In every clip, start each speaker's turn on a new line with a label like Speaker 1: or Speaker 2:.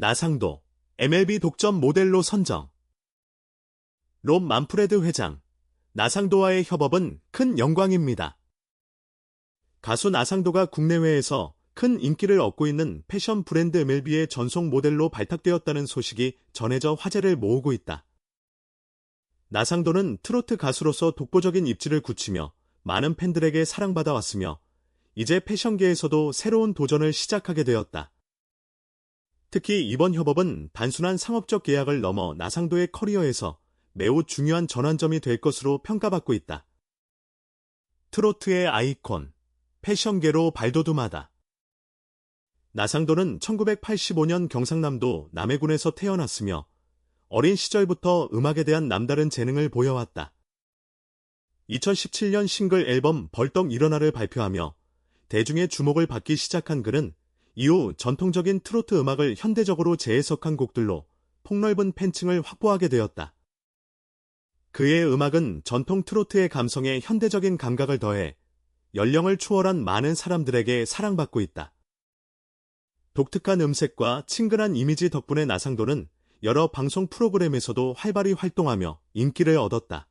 Speaker 1: 나상도, MLB 독점 모델로 선정. 롬 만프레드 회장, 나상도와의 협업은 큰 영광입니다. 가수 나상도가 국내외에서 큰 인기를 얻고 있는 패션 브랜드 MLB의 전속 모델로 발탁되었다는 소식이 전해져 화제를 모으고 있다. 나상도는 트로트 가수로서 독보적인 입지를 굳히며 많은 팬들에게 사랑받아 왔으며 이제 패션계에서도 새로운 도전을 시작하게 되었다. 특히 이번 협업은 단순한 상업적 계약을 넘어 나상도의 커리어에서 매우 중요한 전환점이 될 것으로 평가받고 있다. 트로트의 아이콘, 패션계로 발돋움하다. 나상도는 1985년 경상남도 남해군에서 태어났으며 어린 시절부터 음악에 대한 남다른 재능을 보여왔다. 2017년 싱글 앨범 벌떡 일어나를 발표하며 대중의 주목을 받기 시작한 그는 이후 전통적인 트로트 음악을 현대적으로 재해석한 곡들로 폭넓은 팬층을 확보하게 되었다. 그의 음악은 전통 트로트의 감성에 현대적인 감각을 더해 연령을 초월한 많은 사람들에게 사랑받고 있다. 독특한 음색과 친근한 이미지 덕분에 나상도는 여러 방송 프로그램에서도 활발히 활동하며 인기를 얻었다.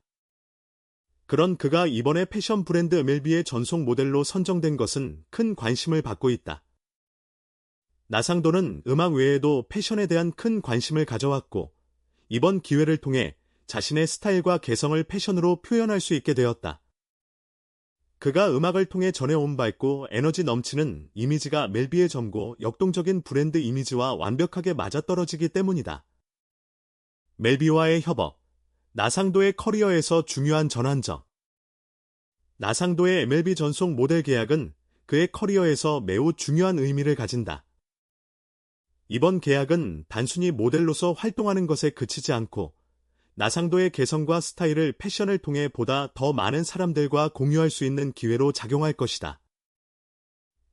Speaker 1: 그런 그가 이번에 패션 브랜드 MLB의 전속 모델로 선정된 것은 큰 관심을 받고 있다. 나상도는 음악 외에도 패션에 대한 큰 관심을 가져왔고 이번 기회를 통해 자신의 스타일과 개성을 패션으로 표현할 수 있게 되었다. 그가 음악을 통해 전해온 밝고 에너지 넘치는 이미지가 멜비의 점고 역동적인 브랜드 이미지와 완벽하게 맞아떨어지기 때문이다. 멜비와의 협업, 나상도의 커리어에서 중요한 전환점. 나상도의 MLB 전속 모델 계약은 그의 커리어에서 매우 중요한 의미를 가진다. 이번 계약은 단순히 모델로서 활동하는 것에 그치지 않고 나상도의 개성과 스타일을 패션을 통해 보다 더 많은 사람들과 공유할 수 있는 기회로 작용할 것이다.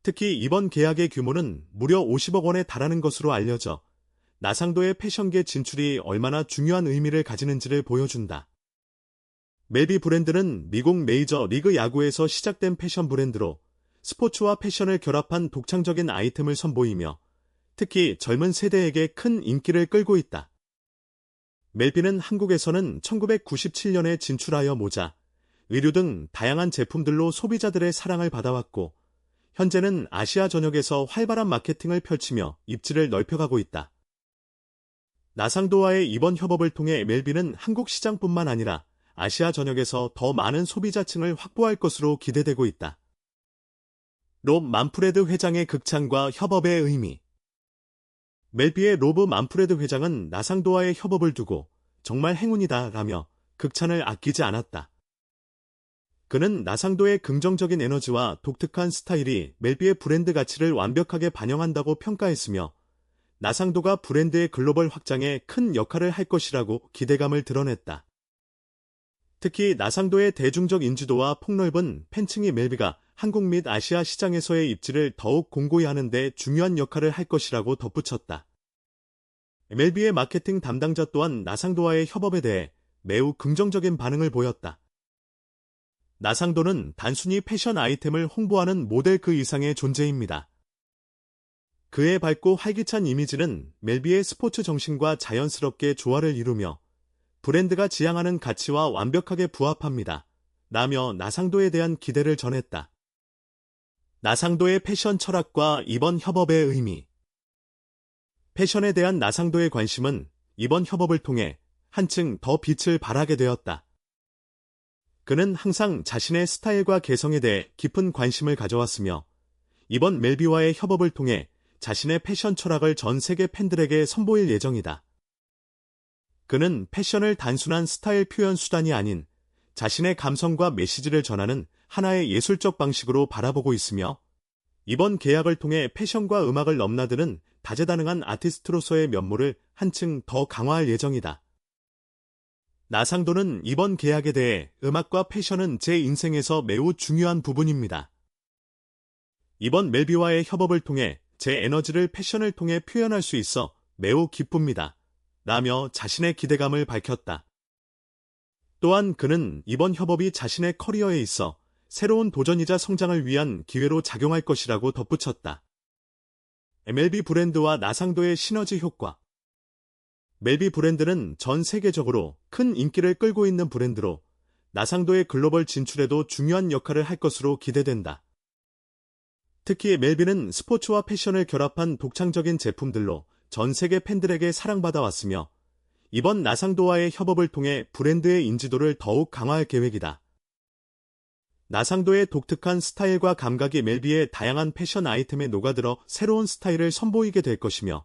Speaker 1: 특히 이번 계약의 규모는 무려 50억 원에 달하는 것으로 알려져 나상도의 패션계 진출이 얼마나 중요한 의미를 가지는지를 보여준다. 멜비 브랜드는 미국 메이저 리그 야구에서 시작된 패션 브랜드로 스포츠와 패션을 결합한 독창적인 아이템을 선보이며 특히 젊은 세대에게 큰 인기를 끌고 있다. 멜비는 한국에서는 1997년에 진출하여 모자, 의류 등 다양한 제품들로 소비자들의 사랑을 받아왔고, 현재는 아시아 전역에서 활발한 마케팅을 펼치며 입지를 넓혀가고 있다. 나상도와의 이번 협업을 통해 멜비는 한국 시장뿐만 아니라 아시아 전역에서 더 많은 소비자층을 확보할 것으로 기대되고 있다. 롬 만프레드 회장의 극찬과 협업의 의미 멜비의 로브 만프레드 회장은 나상도와의 협업을 두고 정말 행운이다 라며 극찬을 아끼지 않았다. 그는 나상도의 긍정적인 에너지와 독특한 스타일이 멜비의 브랜드 가치를 완벽하게 반영한다고 평가했으며 나상도가 브랜드의 글로벌 확장에 큰 역할을 할 것이라고 기대감을 드러냈다. 특히 나상도의 대중적 인지도와 폭넓은 팬층이 멜비가 한국 및 아시아 시장에서의 입지를 더욱 공고히 하는 데 중요한 역할을 할 것이라고 덧붙였다. 멜비의 마케팅 담당자 또한 나상도와의 협업에 대해 매우 긍정적인 반응을 보였다. 나상도는 단순히 패션 아이템을 홍보하는 모델 그 이상의 존재입니다. 그의 밝고 활기찬 이미지는 멜비의 스포츠 정신과 자연스럽게 조화를 이루며 브랜드가 지향하는 가치와 완벽하게 부합합니다. 라며 나상도에 대한 기대를 전했다. 나상도의 패션 철학과 이번 협업의 의미. 패션에 대한 나상도의 관심은 이번 협업을 통해 한층 더 빛을 발하게 되었다. 그는 항상 자신의 스타일과 개성에 대해 깊은 관심을 가져왔으며 이번 멜비와의 협업을 통해 자신의 패션 철학을 전 세계 팬들에게 선보일 예정이다. 그는 패션을 단순한 스타일 표현 수단이 아닌 자신의 감성과 메시지를 전하는 하나의 예술적 방식으로 바라보고 있으며 이번 계약을 통해 패션과 음악을 넘나드는 다재다능한 아티스트로서의 면모를 한층 더 강화할 예정이다. 나상도는 이번 계약에 대해 음악과 패션은 제 인생에서 매우 중요한 부분입니다. 이번 멜비와의 협업을 통해 제 에너지를 패션을 통해 표현할 수 있어 매우 기쁩니다. 라며 자신의 기대감을 밝혔다. 또한 그는 이번 협업이 자신의 커리어에 있어 새로운 도전이자 성장을 위한 기회로 작용할 것이라고 덧붙였다. MLB 브랜드와 나상도의 시너지 효과. 멜비 브랜드는 전 세계적으로 큰 인기를 끌고 있는 브랜드로 나상도의 글로벌 진출에도 중요한 역할을 할 것으로 기대된다. 특히 멜비는 스포츠와 패션을 결합한 독창적인 제품들로 전 세계 팬들에게 사랑받아 왔으며 이번 나상도와의 협업을 통해 브랜드의 인지도를 더욱 강화할 계획이다. 나상도의 독특한 스타일과 감각이 멜비의 다양한 패션 아이템에 녹아들어 새로운 스타일을 선보이게 될 것이며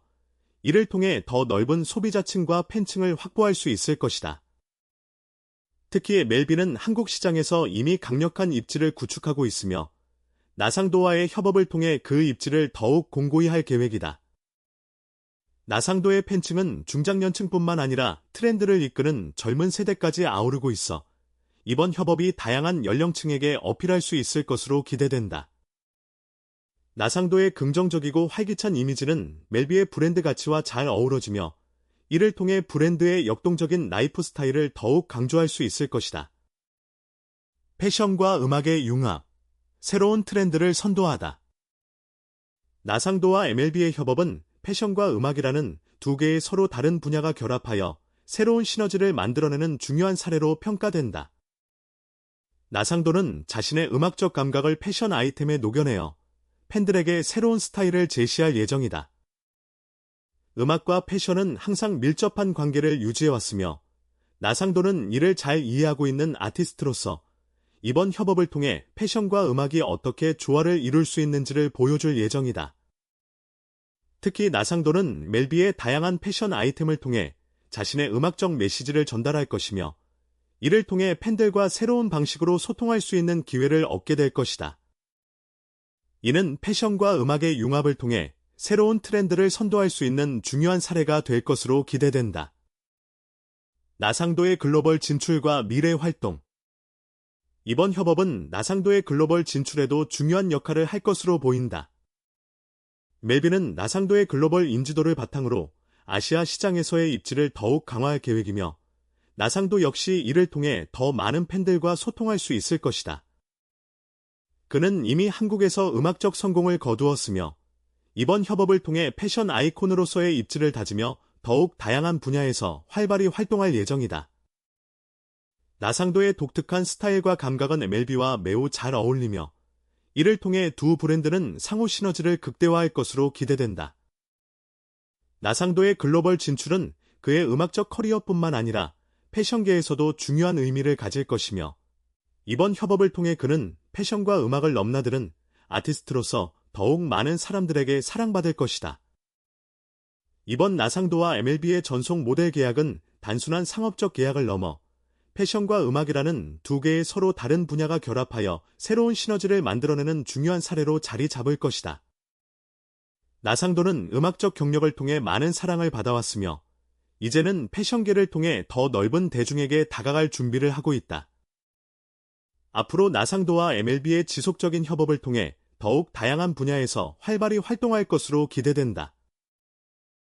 Speaker 1: 이를 통해 더 넓은 소비자층과 팬층을 확보할 수 있을 것이다. 특히 멜비는 한국 시장에서 이미 강력한 입지를 구축하고 있으며 나상도와의 협업을 통해 그 입지를 더욱 공고히 할 계획이다. 나상도의 팬층은 중장년층뿐만 아니라 트렌드를 이끄는 젊은 세대까지 아우르고 있어 이번 협업이 다양한 연령층에게 어필할 수 있을 것으로 기대된다. 나상도의 긍정적이고 활기찬 이미지는 멜비의 브랜드 가치와 잘 어우러지며 이를 통해 브랜드의 역동적인 라이프 스타일을 더욱 강조할 수 있을 것이다. 패션과 음악의 융합, 새로운 트렌드를 선도하다. 나상도와 MLB의 협업은 패션과 음악이라는 두 개의 서로 다른 분야가 결합하여 새로운 시너지를 만들어내는 중요한 사례로 평가된다. 나상도는 자신의 음악적 감각을 패션 아이템에 녹여내어 팬들에게 새로운 스타일을 제시할 예정이다. 음악과 패션은 항상 밀접한 관계를 유지해왔으며 나상도는 이를 잘 이해하고 있는 아티스트로서 이번 협업을 통해 패션과 음악이 어떻게 조화를 이룰 수 있는지를 보여줄 예정이다. 특히 나상도는 멜비의 다양한 패션 아이템을 통해 자신의 음악적 메시지를 전달할 것이며 이를 통해 팬들과 새로운 방식으로 소통할 수 있는 기회를 얻게 될 것이다. 이는 패션과 음악의 융합을 통해 새로운 트렌드를 선도할 수 있는 중요한 사례가 될 것으로 기대된다. 나상도의 글로벌 진출과 미래 활동 이번 협업은 나상도의 글로벌 진출에도 중요한 역할을 할 것으로 보인다. 멜비는 나상도의 글로벌 인지도를 바탕으로 아시아 시장에서의 입지를 더욱 강화할 계획이며 나상도 역시 이를 통해 더 많은 팬들과 소통할 수 있을 것이다. 그는 이미 한국에서 음악적 성공을 거두었으며 이번 협업을 통해 패션 아이콘으로서의 입지를 다지며 더욱 다양한 분야에서 활발히 활동할 예정이다. 나상도의 독특한 스타일과 감각은 MLB와 매우 잘 어울리며 이를 통해 두 브랜드는 상호 시너지를 극대화할 것으로 기대된다. 나상도의 글로벌 진출은 그의 음악적 커리어뿐만 아니라 패션계에서도 중요한 의미를 가질 것이며 이번 협업을 통해 그는 패션과 음악을 넘나드는 아티스트로서 더욱 많은 사람들에게 사랑받을 것이다. 이번 나상도와 MLB의 전속 모델 계약은 단순한 상업적 계약을 넘어 패션과 음악이라는 두 개의 서로 다른 분야가 결합하여 새로운 시너지를 만들어내는 중요한 사례로 자리 잡을 것이다. 나상도는 음악적 경력을 통해 많은 사랑을 받아왔으며 이제는 패션계를 통해 더 넓은 대중에게 다가갈 준비를 하고 있다. 앞으로 나상도와 MLB의 지속적인 협업을 통해 더욱 다양한 분야에서 활발히 활동할 것으로 기대된다.